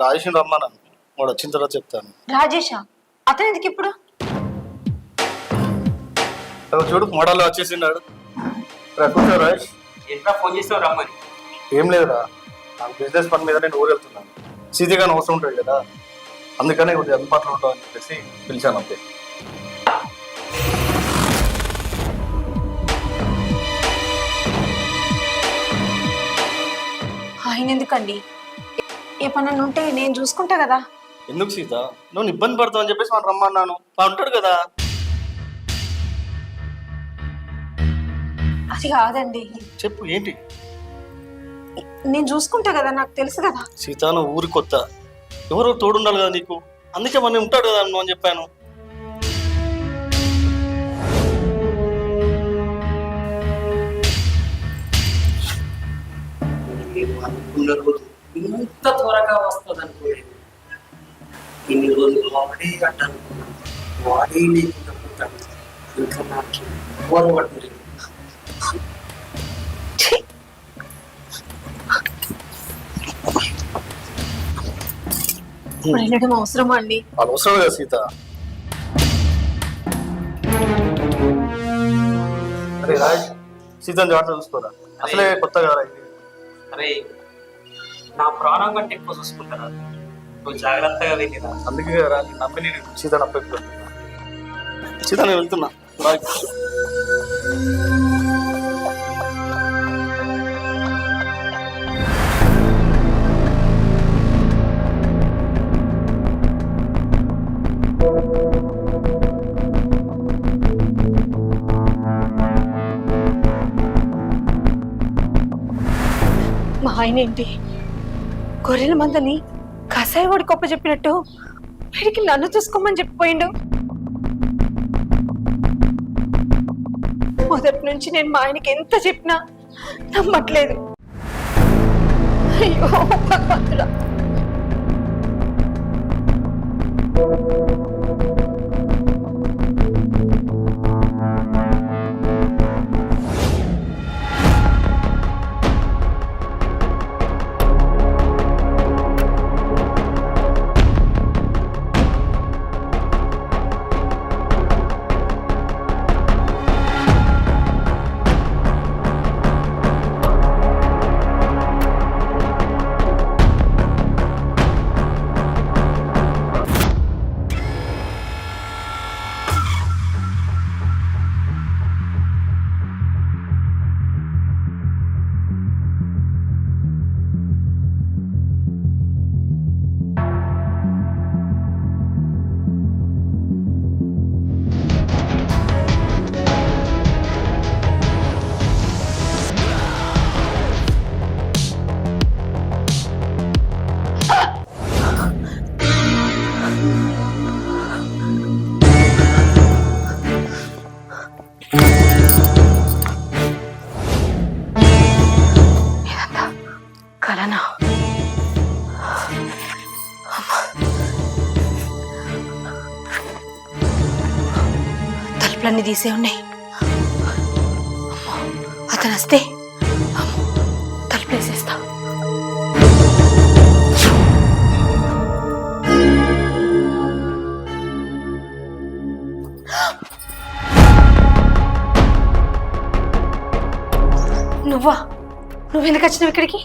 రాజేష్ రమ్మన్నాను వాడు వచ్చిన తర్వాత చెప్తాను. రాజేషా అతను ఎందుకు ఇప్పుడు? చూడు మోడల్ వచ్చేసిండాడు. రా, కూర్చో రాజేష్. ఎంత ఫోన్ చేస్తావు రమ్మని ఏం లేదురా. నాకు బిజినెస్ పని మీద నేను ఊరు వెళ్తున్నాను. సీతీ గాని అవసరం ఉంటుంది కదా. అందుకనే కొద్దిగా అందుబాటులో ఉంటామని చెప్పేసి పిలిచాను అంతే. ఆయన ఎందుకండి ఏ పని ఉంటే నేను చూసుకుంటా కదా. ఎందుకు సీత? నువ్వు ఇబ్బంది పడతావు అని చెప్పేసి వాడు రమ్మన్నాను. ఉంటాడు కదా. అది కాదండి. చెప్పు ఏంటి? నేను చూసుకుంటా కదా నాకు తెలుసు కదా. సీత నువ్వు ఊరి కొత్త. ఎవరో తోడుండాలి కదా నీకు. అందుకే మన ఉంటాడు కదా అని చెప్పాను. అనుకున్న రోజు ఇంత త్వరగా వస్తుంది అనుకోలేదు ఇన్ని రోజులు వాడే అట్టనుకున్నాను వాడే లేకుండా ఇంకా నాకు ఎవరు పట్టలేదు వెళ్ళడం అవసరమా అండి? అవసరం కదా సీత. అరే రాజ్ సీతను జాగ్రత్త చూసుకోరా? అసలే కొత్త కదా. అరే నా ప్రాణం కంటే ఎక్కువ చూసుకుంటారా? నువ్వు జాగ్రత్తగా వెళ్ళిరా అందుకే కదా నేను నమ్మి నేను సీత నప్పి సీత నేను వెళ్తున్నా. బాయ్. మా ఆయన ఏంటి? గొర్రెల మందని కసాయి వాడి గొప్ప చెప్పినట్టు వీడికి నన్ను చూసుకోమని చెప్పిపోయిండు. మొదటి నుంచి నేను మా ఆయనకి ఎంత చెప్పినా నమ్మట్లేదు. అయ్యో భగవంతుడా తీసే ఉన్నాయి. అతను వస్తే తలుపులేసేస్తా. వేసేస్తా నువ్వా? నువ్వెందుకు వచ్చినావు ఇక్కడికి?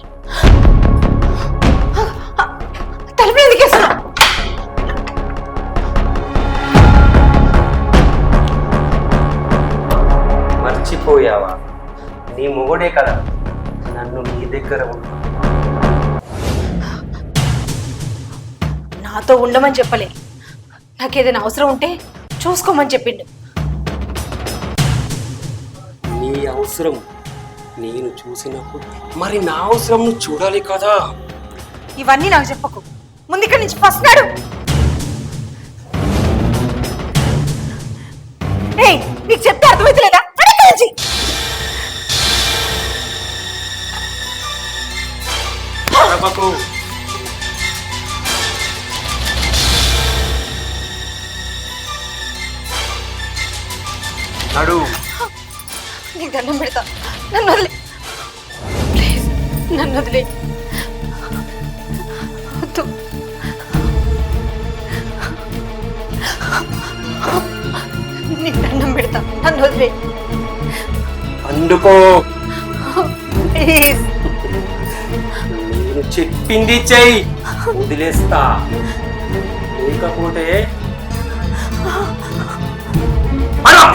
మర్చిపోయావా నీ మొగుడే కదా. నన్ను నీ దగ్గర ఉండు. నాతో ఉండమని చెప్పలే. నాకేదైనా అవసరం ఉంటే చూసుకోమని చెప్పిండు. నీ అవసరం నేను చూసినప్పుడు మరి నా అవసరం నువ్వు చూడాలి కదా. ఇవన్నీ నాకు చెప్పకు. ముందు ఇక్కడి నుంచి ఫస్ట్ నాడు. ఏయ్, నీకు చెప్తే చెయ్యి వదిలేస్తా లేకపోతే అలా!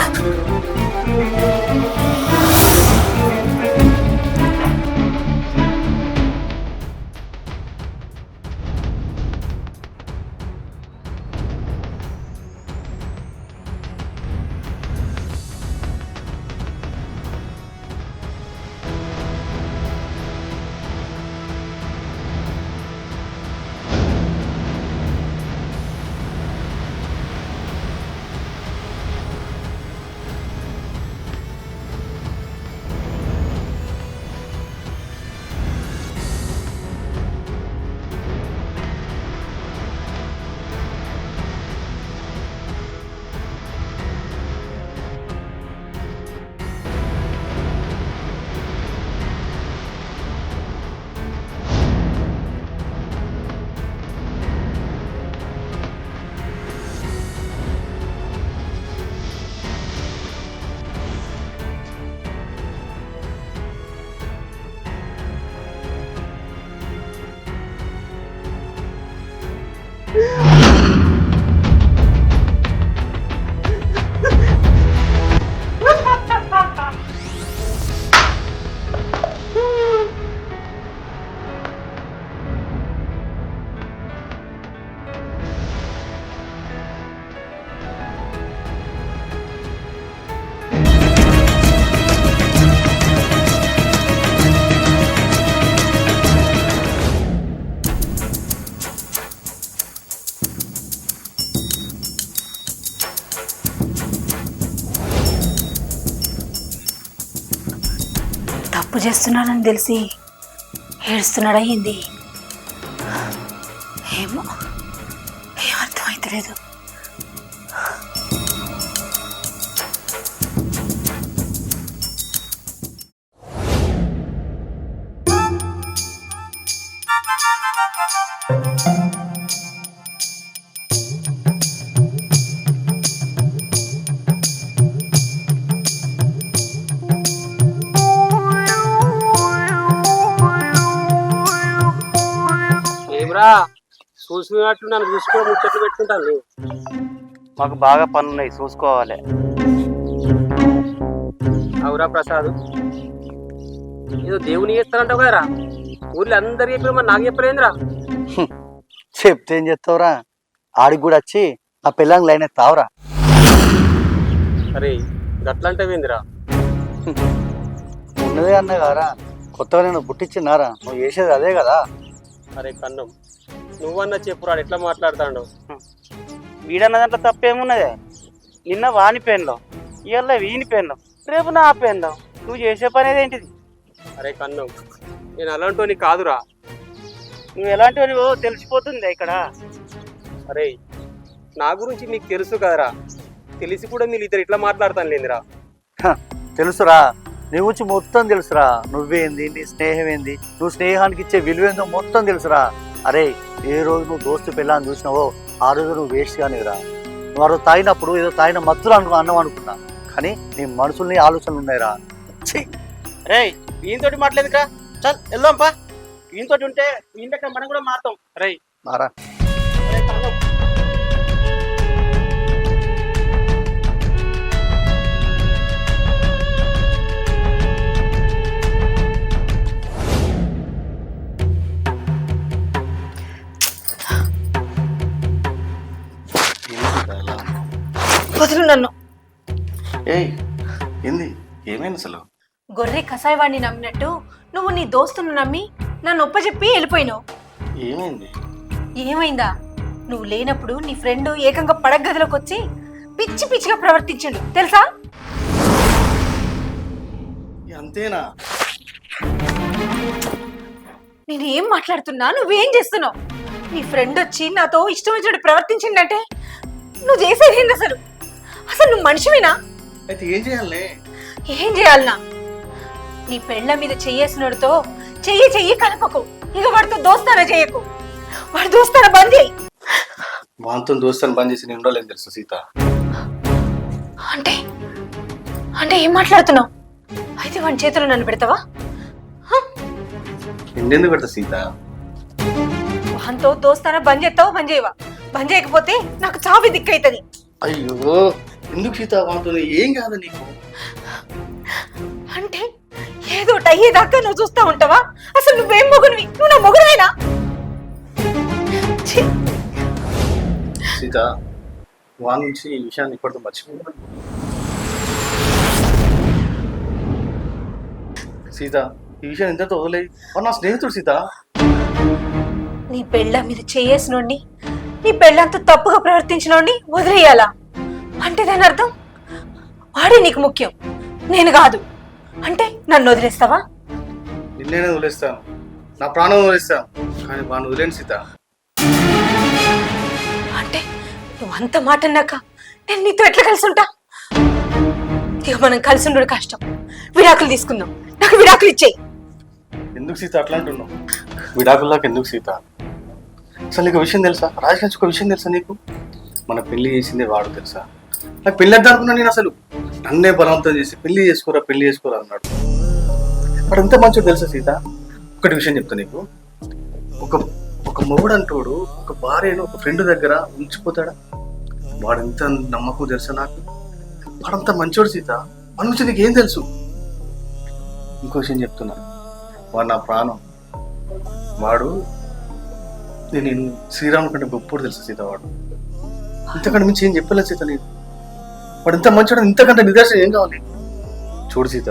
చేస్తున్నానని తెలిసి ఏడుస్తున్నాడా ఏంది ఏమ్రా చూసినట్టు నన్ను చూసుకో ముచ్చట్లు పెట్టుకుంటాను. మాకు బాగా పనున్నాయి చూసుకోవాలి. అవురా ప్రసాద్. ఏదో దేవుని చేస్తానంటావు కదరా? ఊర్లో అందరు చెప్పిన మరి నాకు చెప్పలేదురా. చెప్తే ఏం చెప్తావురా ఆడికి కూడా వచ్చి ఆ పిల్లని లైన్ తావురా అరే గట్లంటే ఏందిరా ఉన్నదే అన్న కారా? కొత్తగా నేను పుట్టించినారా నువ్వు చేసేది అదే కదా? అరే కన్నం నువ్వన్నా చెప్పురా ఎట్లా మాట్లాడతాడు? వీడన్న దాంట్లో తప్పేమున్నదే? నిన్న వాని పెన్లో ఇవాళ వీని పెన్లో రేపు నా పెన్లో నువ్వు చేసే పని ఏంటిది? అరే కన్నం నేను అలాంటి కాదురా. నువ్వు ఎలాంటివో తెలిసిపోతుంది ఇక్కడ. అరే నా గురించి నీకు తెలుసు కదరా. తెలిసి కూడా మీరు ఇద్దరు ఇట్లా మాట్లాడతాను లేదురా తెలుసురా. నీ గురించి మొత్తం తెలుసురా. నువ్వేంది నీ స్నేహం ఏంది నువ్వు స్నేహానికి ఇచ్చే విలువేందో మొత్తం తెలుసురా. అరే ఏ రోజు నువ్వు దోస్తు పిల్లని చూసినావో ఆ రోజు నువ్వు వేస్ట్ కానివిరా. నువ్వు ఆ రోజు తాగినప్పుడు ఏదో తాగిన మత్తులు అనుకో అన్నం అనుకున్నా. కానీ నీ మనసుల్ని ఆలోచనలు ఉన్నాయిరా. రే ఈయనతోటి మాట్లాడదుకా చల్ వెళ్దాంపా. ఈయనతోటి ఉంటే ఈయన మనం కూడా మారుతాం. రే మారా. ఏయ్ ఏంది? ఏమైంది అసలు? గొర్రె కసాయవాడిని నమ్మినట్టు నువ్వు నీ దోస్తును నమ్మి నన్ను ఒప్పచెప్పి వెళ్ళిపోయినావు. ఏమైంది? ఏమైందా? నువ్వు లేనప్పుడు నీ ఫ్రెండ్ ఏకంగా పడగదిలోకి వచ్చి పిచ్చి పిచ్చిగా ప్రవర్తించాడు. తెలుసా? అంతేనా? నేను ఏం మాట్లాడుతున్నా? నువ్వేం చేస్తున్నావు? నీ ఫ్రెండ్ వచ్చి నాతో ఇష్టం వచ్చినట్టు ప్రవర్తించిందంటే నువ్వు చేసేది ఏంది అసలు? అసలు నువ్వు మనిషివేనా? అయితే ఏం చేయాలి? ఏం చేయాలనా? నీ పెళ్ళ మీద చెయ్యేసినోడితో చెయ్యి చెయ్యి కలపకు. ఇక వాడితో దోస్తానా చేయకు. వాడు దోస్తానా బంద్ చేయి. వాంతో దోస్తాను బంద్ చేసి నేను ఉండలేను తెలుసు సీత? అంటే అంటే ఏం మాట్లాడుతున్నావు? అయితే వాడి చేతిలో నన్ను పెడతావా? నిన్నెందుకు పెడతా సీత? వాంతో దోస్తానా బంద్ చేస్తావా? బంద్ చేయవా? బంద్ చేయకపోతే నాకు చావి దిక్కైతుంది. అయ్యో! ఎందుకు సీత వాటితో ఏం కాదు నీకు? అంటే ఏదో అయ్యేదాకా నువ్వు చూస్తా ఉంటావా? అసలు నువ్వేం మొగునివి నువ్వు నా మొగుడైనా సీత వాన్ నుంచి ఈ విషయాన్ని ఇప్పటితో మర్చిపోయింది సీత ఈ విషయం ఇంతతో వదిలే వాడు నా స్నేహితుడు సీత. నీ పెళ్ళ మీద చేయేసినోడిని నీ పెళ్ళంత తప్పుగా ప్రవర్తించినోడిని వదిలేయాలా? అంటే దాని అర్థం? వాడే నీకు ముఖ్యం. నేను కాదు. అంటే నన్ను వదిలేస్తావా? నిన్నేనే వదిలేస్తాను. నా ప్రాణం వదిలేస్తాను. కానీ వాడిని వదిలేను సీత. అంటే నువ్వు అంత మాట అన్నాక నేను నీతో ఎట్లా కలిసి ఉంటా ఇక మనం కలిసి ఉండడు కష్టం. విడాకులు తీసుకుందాం. నాకు విడాకులు ఇచ్చేయి. ఎందుకు సీత అట్లా అంటున్నావు? విడాకుల్లాగా ఎందుకు సీత? అసలు నీకు విషయం తెలుసా? రాజకాంత్ ఒక విషయం తెలుసా నీకు? మన పెళ్ళి చేసిందే వాడు తెలుసా? నాకు పెళ్ళి అనుకున్నా నేను అసలు. నన్నే బలవంతం చేసి పెళ్ళి చేసుకోరా పెళ్ళి చేసుకోరా అన్నాడు. వాడు ఎంత మంచోడు తెలుసా సీత? ఒకటి విషయం చెప్తా నీకు. ఒక ఒక మొగుడు అంటోడు ఒక భార్యను ఒక ఫ్రెండ్ దగ్గర ఉంచిపోతాడా? వాడు ఎంత నమ్మకం తెలుసా నాకు? వాడంత మంచోడు సీత. మన నుంచి నీకు ఏం తెలుసు? ఇంకో విషయం చెప్తున్నా. వాడు నా ప్రాణం. వాడు నేను నేను శ్రీరాముడు కంటే గొప్పడు తెలుసు సీత వాడు. ఇంతకంటే మించి ఏం చెప్పలేదు సీత నేను వాడు ఇంత మంచివాడు ఇంతకంటే నిదర్శనం ఏం కావాలి? చూడు సీత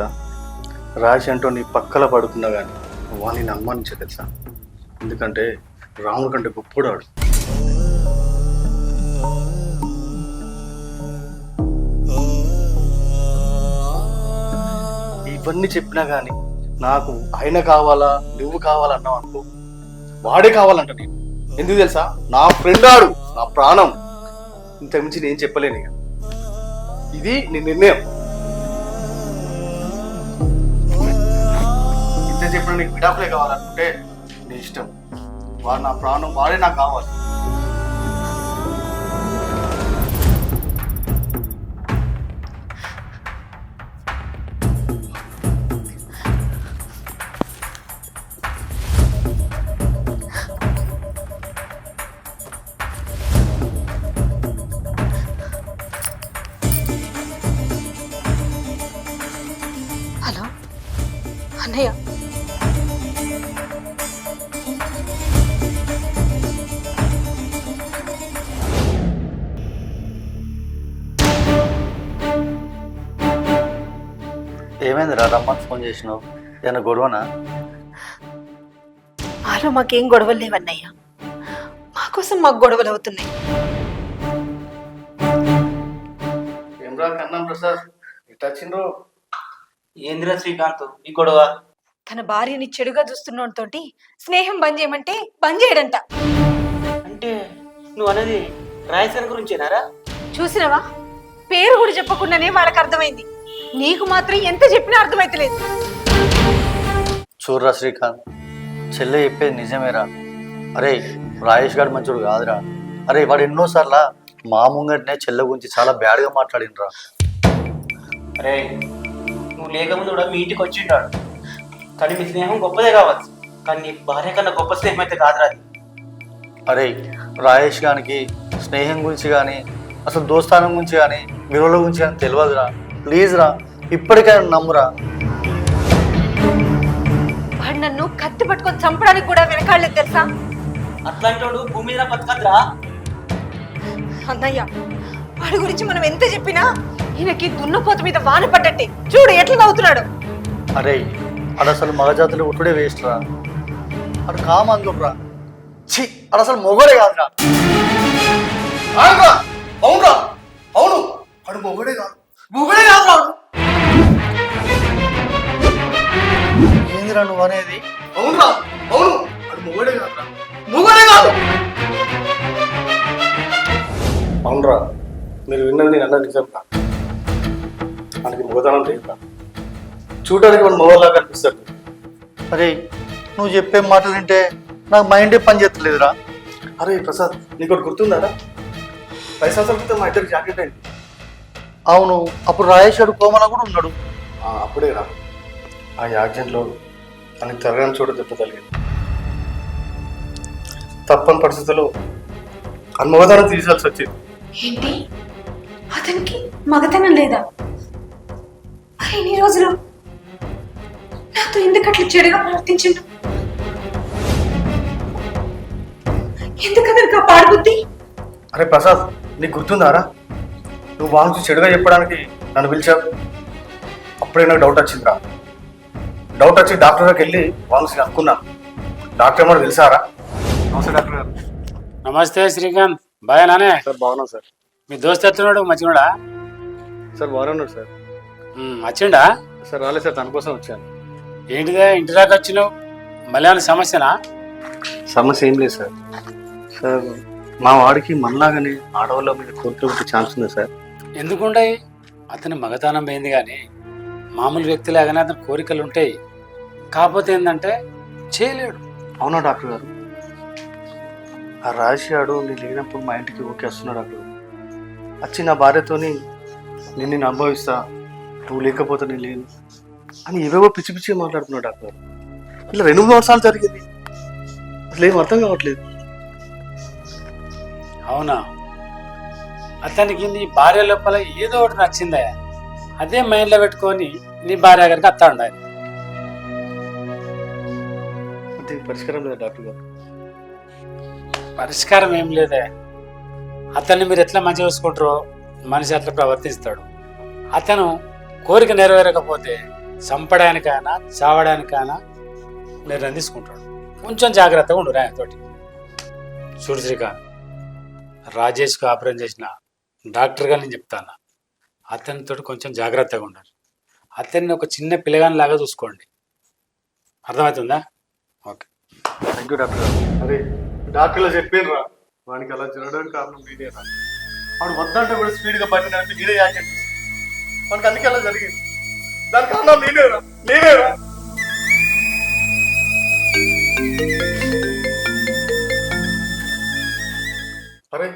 రాశి అంటూ నీ పక్కల పడుకున్నా కానీ వాడిని నేను అనుమానించే తెలుసా? ఎందుకంటే రాముడు కంటే గొప్పడు వాడు ఇవన్నీ చెప్పినా కానీ నాకు ఆయన కావాలా నువ్వు కావాలన్నావు అనుకో వాడే కావాలంట నేను. ఎందుకు తెలుసా? నా ఫ్రెండ్ ఆడు నా ప్రాణం. ఇంతకుమించి నేను చెప్పలేను ఇక. ఇది నీ నిర్ణయం. ఇంత చెప్పిన నీకు విడాకులే కావాలనుకుంటే నీ ఇష్టం. వారు నా ప్రాణం వాడే నాకు కావాలి. ఏమైందిరా? రమ్మని ఫోన్ చేసినావు. ఏమైనా గొడవనా? మాలో మాకేం గొడవలు లేవన్నయ్య. మా కోసం మాకు గొడవలు అవుతున్నాయి. ఏమ్రా కన్నం ప్రసాద్ ఇట్లా వచ్చిండ్రు? ఏందిరా శ్రీకాంత్? ఈ గొడవ? తన భార్యని చెడుగా చూస్తున్నతోటి స్నేహం బంద్ చేయమంటే బంద్ చేయడంట. అంటే నువ్వు అనేది రాయసన్ గురించేనారా? చూసినవా? పేరు కూడా చెప్పకుండానే వాళ్ళకి అర్థమైంది. నీకు మాత్రం ఎంత చెప్పినా అర్థమైతలేదు చూడరా శ్రీకాంత్ చెల్లె చెప్పేది నిజమేరా. అరే రాజేష్ గారు మంచోడు కాదురా. అరే వాడు ఎన్నోసార్లు మా ముంగటనే చెల్లె గురించి చాలా బ్యాడ్గా మాట్లాడినరా అరే నువ్వు లేకముందు కూడా మీ ఇంటికి వచ్చింటాడు కానీ మీ స్నేహం గొప్పదే కావచ్చు. కానీ నీ భార్య కన్నా గొప్ప స్నేహం అయితే కాదురా అది. అరే రాజేష్ గారికి స్నేహం గురించి కానీ అసలు దోస్తానం గురించి కానీ విలువల గురించి కానీ తెలియదురా. ప్లీజ్ రా ఇప్పటికైనా నమ్మురా. వాడు నన్ను కత్తి పట్టుకొని చంపడానికి కూడా వెనకాడలేదు తెలుసా? అట్లాంటి వాడు భూమి మీద బతకద్రా? అన్నయ్య వాడి గురించి మనం ఎంత చెప్పినా ఈయనకి దున్నపోత మీద వాన పడ్డట్టే. చూడు ఎట్లా నవ్వుతున్నాడు. అరే అడు అసలు మగజాతులు ఉట్టుడే వేస్ట్ రా. అడు కామందురా ఛీ అడు అసలు మొగడే కాదురా. ఏందిరా నువ్వు అనేది? అవునురా అవును. వాడు మొగుడే కాదురా. మొగుడే కాదు. అవునరా మీరు విన్నది నేను అన్నది రా. మనకి మొగతనం లేదు చూడడానికి మన మొగలాగా కనిపిస్తాడు అరే నువ్వు చెప్పే మాటలు వింటే నాకు మైండే పని చేస్తలేదురా. అరే ప్రసాద్ నీకు ఒకటి గుర్తుందా పది సంవత్సరాల క్రితం మా ఇద్దరికి జాకెట్ అయింది. అవును అప్పుడు గారు కోమలా కూడా ఉన్నాడు. అప్పుడే రా ఆ యాక్సిడెంట్లో తనకి తిరగని చోట దెబ్బ తగిలింది. తప్పని పరిస్థితుల్లో అన్మవదానం తీసాల్సి వచ్చింది. ఏంటి? అతనికి మగతనం లేదా? మరి ఇన్ని రోజులు? నాతో ఎందుకు అట్లా చెడుగా ప్రవర్తించిండు? ఎందుకు అతనికి ఆ పాడుబుద్ధి? అరే ప్రసాద్ నీకు గుర్తుందారా? నువ్వు వాంచి చెడుగా చెప్పడానికి నన్ను పిలిచావు. అప్పుడే నాకు డౌట్ వచ్చిందిరా. డౌట్ వచ్చి డాక్టర్ దగ్గరికి వెళ్ళి వాంగ్స్ అనుకున్నాను డాక్టర్ ఏమన్నా తెలుసారా? నమస్తే డాక్టర్ గారు. నమస్తే శ్రీకాంత్. బాగానే సార్ బాగున్నాను సార్. మీ దోస్త్ ఎత్తున్నాడు మంచిగా సార్ బాగున్నాడు సార్. వచ్చిండా? సార్ రాలేదు సార్ తన కోసం వచ్చాను. ఏంటిదే ఇంటి దాకా వచ్చినావు? మళ్ళీ ఏమైనా సమస్యనా? సమస్య ఏం లేదు సార్. సార్ మా వాడికి మనలాగానే ఆడవాళ్ళ మీద కోర్టు ఛాన్స్ ఉంది సార్. ఎందుకుంటాయి అతని మగతనం పోయింది కానీ మామూలు వ్యక్తిలాగానే అతని కోరికలు ఉంటాయి. కాకపోతే ఏంటంటే చేయలేడు. అవునా డాక్టర్ గారు? ఆ రాజాడు నేను లేనప్పుడు మా ఇంటికి ఓకే వస్తున్నాడు డాక్టర్ గారు. వచ్చి నా భార్యతోని నేను నేను అనుభవిస్తా. నువ్వు లేకపోతే నేను లేను. అని ఏవేవో పిచ్చి పిచ్చి మాట్లాడుతున్నాడు డాక్టర్ గారు. ఇలా రెండు మూడు సంవత్సరాలు జరిగింది. అసలు ఏం అర్థం కావట్లేదు. అవునా? అతనికి నీ భార్య లోపల ఏదో ఒకటి నచ్చిందే? అదే మైండ్లో పెట్టుకొని నీ భార్య గారికి అత్త ఉండాలి. పరిష్కారం లేదు డాక్టర్ గారు? పరిష్కారం ఏం లేదే. అతన్ని మీరు ఎట్లా మంచిగా చూసుకుంటారో మనిషి అట్లా ప్రవర్తిస్తాడు. అతను కోరిక నెరవేరకపోతే చంపడానికైనా చావడానికైనా నిర్ణయం తీసుకుంటాడు. కొంచెం జాగ్రత్తగా ఉండు రాయతోటి చూడు శ్రీకాంత్ రాజేష్కి ఆపరేషన్ చేసిన డాక్టర్గా నేను చెప్తాను? అతనితో కొంచెం జాగ్రత్తగా ఉండాలి. అతన్ని ఒక చిన్న పిల్లగాని లాగా చూసుకోండి. అర్థమవుతుందా? ఓకే. థ్యాంక్ యూ డాక్టర్ అదే అరే డాక్టర్లో చెప్పాను రా వానికి అలా జరగడానికి కారణం మీరే రా వాడు వద్దంటే కూడా స్పీడ్గా బండి మీరే యాక్షన్ వానికి అందుకే అలా జరిగింది. దాని కారణం నేనేరా నేనేరా అరే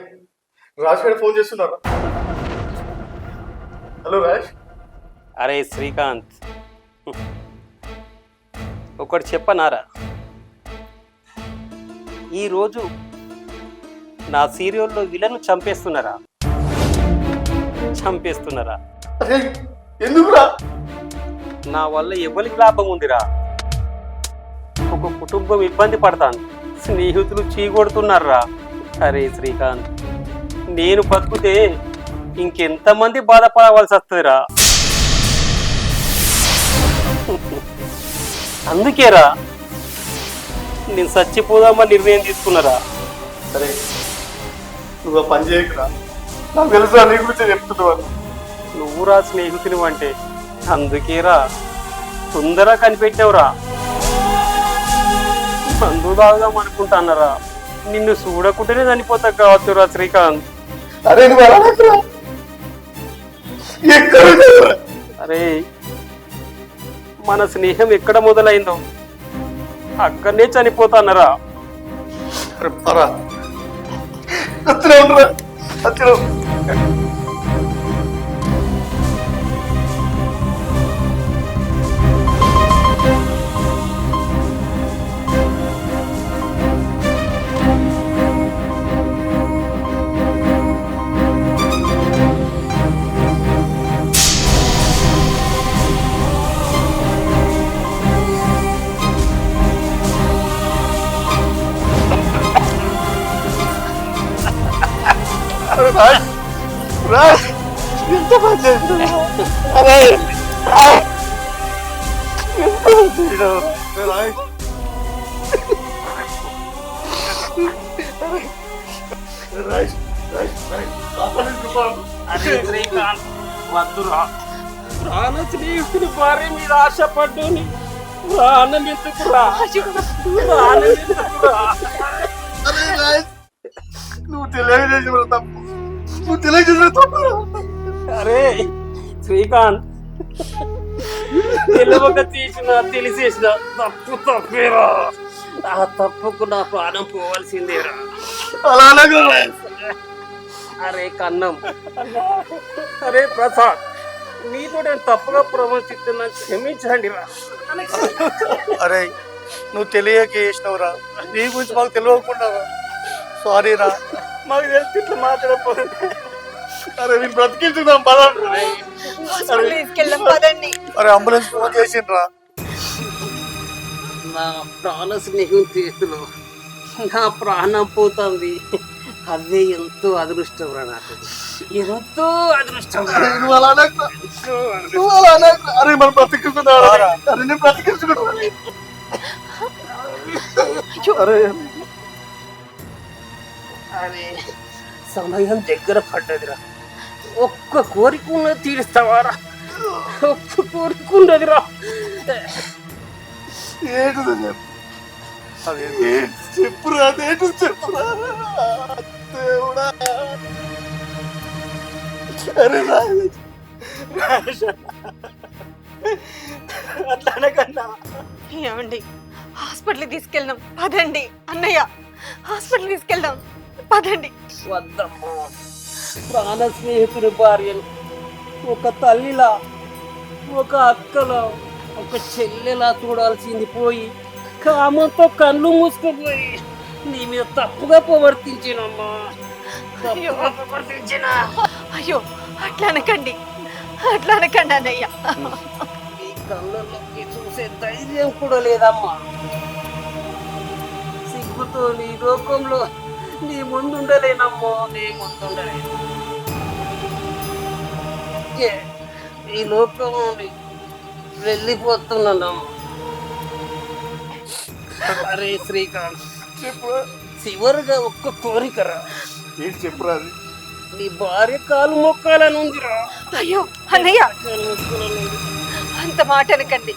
రాజ్ ఫోన్ చేస్తున్నారా? హలో రాజ్. అరే శ్రీకాంత్. ఒకటి చెప్పనారా? ఈరోజు నా సీరియల్లో విలను చంపేస్తున్నారా? చంపేస్తున్నారా? ఎందుకురా? నా వల్ల ఎవరికి లాభం ఉందిరా? ఒక కుటుంబం ఇబ్బంది పడతాను స్నేహితులు చీకొడుతున్నారా అరే శ్రీకాంత్ నేను బతుకుతే ఇంకెంతమంది బాధపడవలసి వస్తుందిరా? అందుకేరా నేను చచ్చిపోదామని నిర్ణయం తీసుకున్నారా? సరే నువ్వు పని చేయకురా. నాకు తెలుసా నీ గురించి చెప్తున్నావు నువ్వురా స్నేహితుని అంటే అందుకేరా తొందరగా కనిపెట్టావురా. మందు తాగుదాం అనుకుంటానరా నిన్ను చూడకుంటేనే చనిపోతా కావచ్చురా శ్రీకాంత్. అరే అరే మన స్నేహం ఎక్కడ మొదలైందో. అక్కడనే చనిపోతానరా. పరా. అక్కడ ఉండరా? ఎంత పని చేస్తున్నావు అరే. ఎంత పని శ్రీకాంత్ వద్దురా ప్రాణ స్నేహితుని భార్య మీద ఆశపడ్డాని ప్రాణం ఎందుకురా ప్రాణం ఎందుకురా నువ్వు తెలియజేసిన తప్పు. నువ్వు తెలియజేసిన తప్పు అరే శ్రీకాంత్. తెలియక తీసిన తెలిసేసిన తప్పు తప్పేరా. ఆ తప్పుకు నా ప్రాణం పోవాల్సిందేరా. అలా అనకు అరే కన్నం. అరే ప్రసాద్ నీతో నేను తప్పుగా ప్రవర్తిస్తున్నా క్షమించండి రా. అరే నువ్వు తెలియక చేసినవురా. నీ గురించి మాకు తెలియకుండా సారీ రా. మాకు తెలిసి ఇట్లా మాట్లాడకపోతే. అరే నేను బ్రతికించుదాం పదండి. అరే అంబులెన్స్ ఫోన్ చేసిండ్రా. నా ప్రాణ స్నేహం చేతిలో నా ప్రాణం పోతుంది. అదే ఎంతో అదృష్టం రా నాకు. ఎంతో అదృష్టం. నువ్వు అలా. నువ్వు. అరే మనం బ్రతికించుకుందాం అరే. నేను బ్రతికించుకుంటా. అరే అరే సమయం దగ్గర పడ్డదిరా. ఒక్క కోరిక ఉన్నది తీరుస్తావారా? ఒక్క కోరిక ఉన్నదిరా. ఏంటిది చెప్పు. చెప్పురా అదేంటి చెప్పురా. దేవుడా. అరే రాజు. అట్లానే కన్నా. ఏమండి? హాస్పిటల్కి తీసుకెళ్దాం. పదండి అన్నయ్య హాస్పిటల్ తీసుకెళ్దాం. పదండి. వద్దమ్మా. ప్రాణ స్నేహితుని భార్యను ఒక తల్లిలా ఒక అక్కలా ఒక చెల్లెలా చూడాల్సింది పోయి కామంతో కళ్ళు మూసుకుపోయి నీ మీద తప్పుగా ప్రవర్తించినమ్మా అయ్యో. తప్పుగా ప్రవర్తించిన అయ్యో అట్లా అనకండి. అట్లా అనకండి అన్నయ్య. ఈ కళ్ళలోకి చూసే ధైర్యం కూడా లేదమ్మా. సిగ్గుతో నీ లోకంలో నీ ముందుండలేనమ్మో నీ ముందుండలేను. ఏ, ఈ లోకం నుండి వెళ్ళిపోతున్నానమ్మా. అరే శ్రీకాంత్ చెప్పు. చివరిగా ఒక్క కోరికరా. ఏంటి చెప్పురా అది? నీ భార్య కాలు మొక్కాలని ఉందిరా. అయ్యో అన్నయ్య. అంత మాట అనకండి.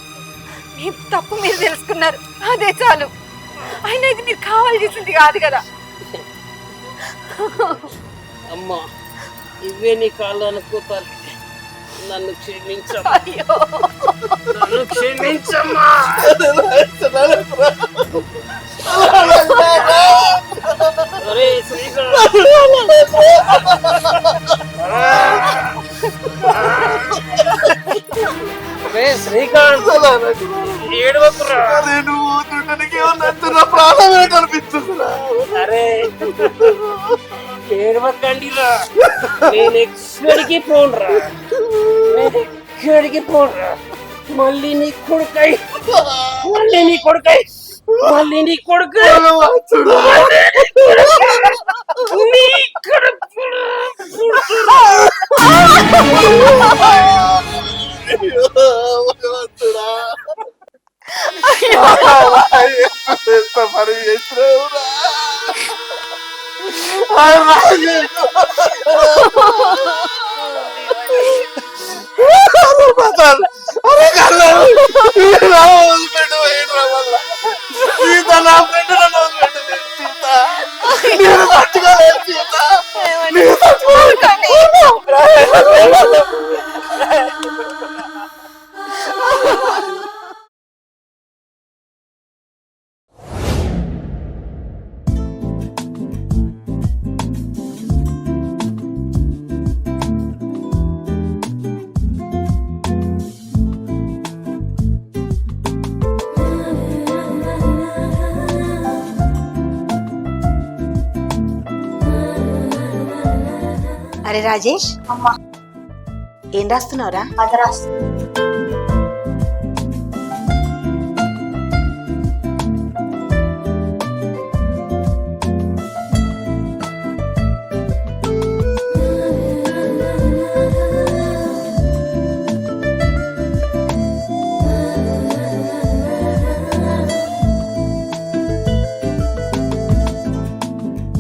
మీ తప్పు మీరు తెలుసుకున్నారు. అదే చాలు. అయినా ఇది మీరు కావాలి చేసింది కాదు కదా. అమ్మా ఇవే నీ కాళ్ళు అనుకో తల్లి నన్ను క్షమించమ్మా. నన్ను క్షమించమ్మా. అరే శ్రీకాంత్ అరే శ్రీకాంత్! ఏడవకురా! అరే నువ్వు తుండనికి ఏమన్నా నా ప్రాణం కనిపిస్తుందిరా అరే! ఏడవకండిరా! నేను ఎక్కడికి పోన్రా? నేను ఎక్కడికి పోన్రా? మళ్ళీ నీ కొడుకై! మళ్ళీ నీ కొడుకై! మళ్ళీ నీ కొడుకై! నీ ఎంత పని చేసినావురా అరే అరే రాజేష్? అమ్మా. ఏం రాస్తున్నావురా? అది రాస్తుంది